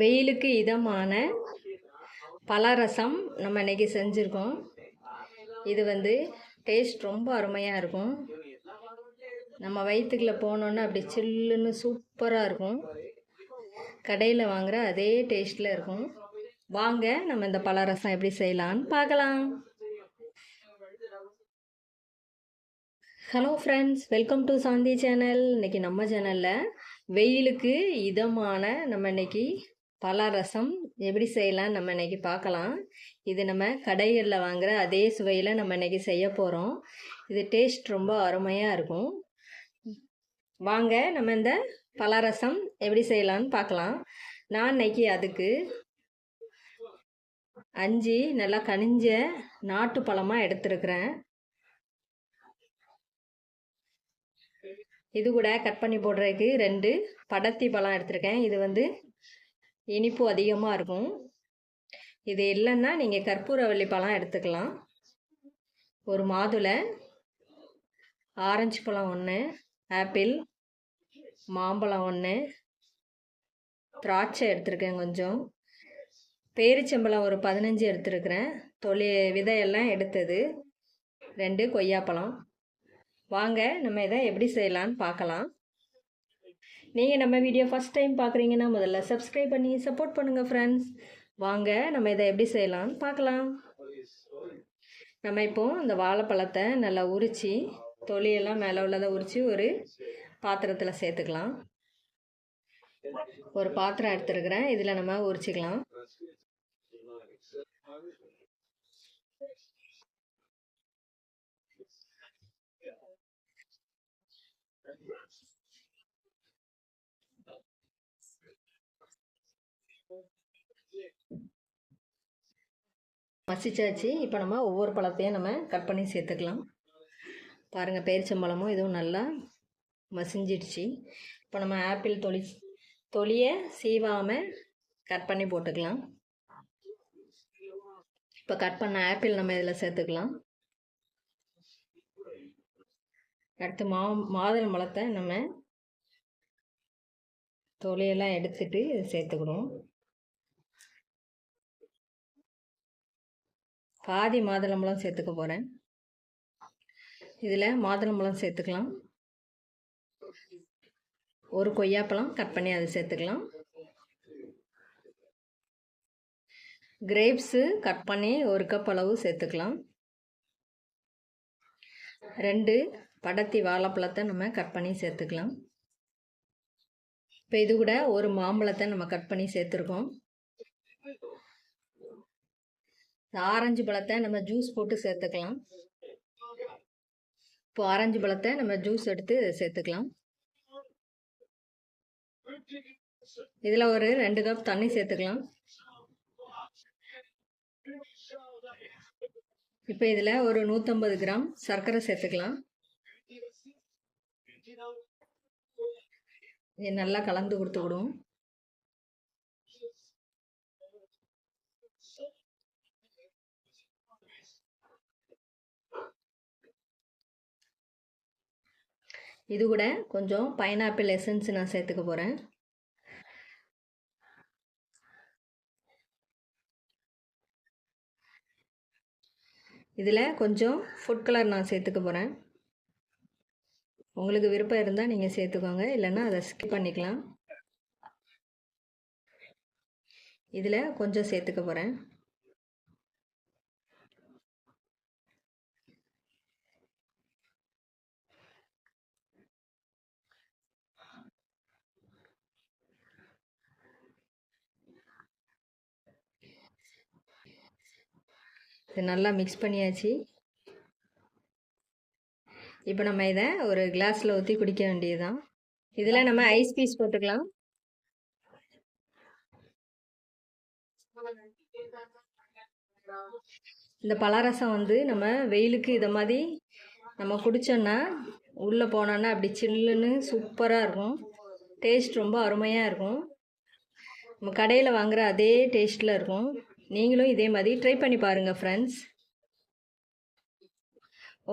வெயிலுக்கு இதமான பலரசம் நம்ம இன்றைக்கி செஞ்சுருக்கோம். இது வந்து டேஸ்ட் ரொம்ப அருமையாக இருக்கும். நம்ம வயிற்றுக்குள்ளே போனோன்னே அப்படி சில்லுன்னு சூப்பராக இருக்கும். கடையில் வாங்குகிற அதே டேஸ்ட்டில் இருக்கும். வாங்க நம்ம இந்த பலரசம் எப்படி செய்யலான்னு பார்க்கலாம். Hello friends welcome to Shanthi channel இன்றைக்கி நம்ம சேனலில் வெயிலுக்கு இதமான நம்ம இன்றைக்கி பலரசம் எப்படி செய்யலாம் நம்ம இன்றைக்கி பார்க்கலாம். இது நம்ம கடைகளில் வாங்குகிற அதே சுவையில் நம்ம இன்றைக்கி செய்ய போகிறோம் இது டேஸ்ட் ரொம்ப அருமையாக இருக்கும். வாங்க நம்ம இந்த பலரசம் எப்படி செய்யலான்னு பார்க்கலாம். நான் இன்னைக்கு அதுக்கு அஞ்சு நல்லா கனிஞ்ச நாட்டு பழமாக எடுத்துருக்குறேன். இது கூட கட் பண்ணி போடுறதுக்கு ரெண்டு படத்தி பழம் எடுத்திருக்கேன். இது வந்து இனிப்பு அதிகமாக இருக்கும். இது இல்லைன்னா நீங்கள் கற்பூரவள்ளி பழம் எடுத்துக்கலாம். ஒரு மாதுளை ஆரஞ்சு பழம் ஒன்று ஆப்பிள் மாம்பழம் ஒன்று திராட்சை எடுத்திருக்கேன் கொஞ்சம். பேரிச்சம்பழம் ஒரு பதினஞ்சு எடுத்துருக்கிறேன். தொழில் விதையெல்லாம் எடுத்தது. ரெண்டு கொய்யாப்பழம். வாங்க நம்ம இதை எப்படி செய்யலான்னு பார்க்கலாம். நீங்கள் நம்ம வீடியோ ஃபஸ்ட் டைம் பார்க்குறீங்கன்னா முதல்ல சப்ஸ்கிரைப் பண்ணி சப்போர்ட் பண்ணுங்கள் ஃப்ரெண்ட்ஸ் வாங்க நம்ம இதை எப்படி செய்யலான்னு பார்க்கலாம். நம்ம இப்போது இந்த வாழைப்பழத்தை நல்லா உரித்து தொலியெல்லாம் மேலே உள்ளதை உரித்து ஒரு பாத்திரத்தில் சேர்த்துக்கலாம். ஒரு பாத்திரம் எடுத்துருக்குறேன். இதில் நம்ம உரிச்சிக்கலாம். மசிச்சாச்சு இப்போ நம்ம ஒவ்வொரு பழத்தையும் நம்ம கட் பண்ணி சேர்த்துக்கலாம். பாருங்கள் பேரிச்சம்பழமும் இதுவும் நல்லா மசிஞ்சிடுச்சு. இப்போ நம்ம ஆப்பிள் தொளி தொலியை சீவாமல் கட் பண்ணி போட்டுக்கலாம். இப்போ கட் பண்ண ஆப்பிள் நம்ம இதில் சேர்த்துக்கலாம். அடுத்து மா மாதுளம் பழத்தை நம்ம தொலையெல்லாம் எடுத்துட்டு சேர்த்துக்கணும் பாதி மாதுளம்பழம் சேர்த்துக்க போகிறேன் இதில் மாதுளம்பழம் சேர்த்துக்கலாம். ஒரு கொய்யாப்பழம் கட் பண்ணி அதை சேர்த்துக்கலாம். கிரேப்ஸு கட் பண்ணி ஒரு கப் அளவு சேர்த்துக்கலாம். ரெண்டு படத்தி வாழைப்பழத்தை நம்ம கட் பண்ணி சேர்த்துக்கலாம். இப்போ இது கூட ஒரு மாம்பழத்தை நம்ம கட் பண்ணி சேர்த்துருக்கோம். ஆரஞ்சு பழத்தை நம்ம ஜூஸ் போட்டு சேர்த்துக்கலாம். இப்போ ஆரஞ்சு பழத்தை நம்ம ஜூஸ் எடுத்து சேர்த்துக்கலாம். இதில் ஒரு ரெண்டு கப் தண்ணி சேர்த்துக்கலாம். இப்போ இதில் ஒரு நூற்றம்பது கிராம் சர்க்கரை சேர்த்துக்கலாம். இது நல்லா கலந்து கொடுத்துக்கிடுவோம் இது கூட கொஞ்சம் பைனாப்பிள் எசன்ஸ் நான் சேர்த்துக்க போகிறேன் இதில் கொஞ்சம் ஃபுட் கலர் நான் சேர்த்துக்க போகிறேன் உங்களுக்கு விருப்பம் இருந்தால் நீங்கள் சேர்த்துக்கோங்க இல்லைன்னா அதை ஸ்கிப் பண்ணிக்கலாம். இதில் கொஞ்சம் சேர்த்துக்க போகிறேன் இது நல்லா மிக்ஸ் பண்ணியாச்சு. இப்போ நம்ம இதை ஒரு கிளாஸில் ஊற்றி குடிக்க வேண்டியதுதான். இதில் நம்ம ஐஸ் பீஸ் போட்டுக்கலாம். இந்த பழரசம் வந்து நம்ம வெயிலுக்கு இதை மாதிரி நம்ம குடித்தோன்னா உள்ளே போனோன்னா அப்படி சில்லுன்னு சூப்பராக இருக்கும். டேஸ்ட் ரொம்ப அருமையாக இருக்கும். நம்ம கடையில் வாங்குகிற அதே டேஸ்ட்டில் இருக்கும். நீங்களும் இதே மாதிரி ட்ரை பண்ணி பாருங்கள் ஃப்ரெண்ட்ஸ்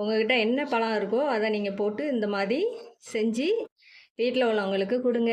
உங்கள்கிட்ட என்ன பழம் இருக்கோ அதை நீங்கள் போட்டு இந்த மாதிரி செஞ்சு வீட்டில் உள்ளவங்களுக்கு கொடுங்க.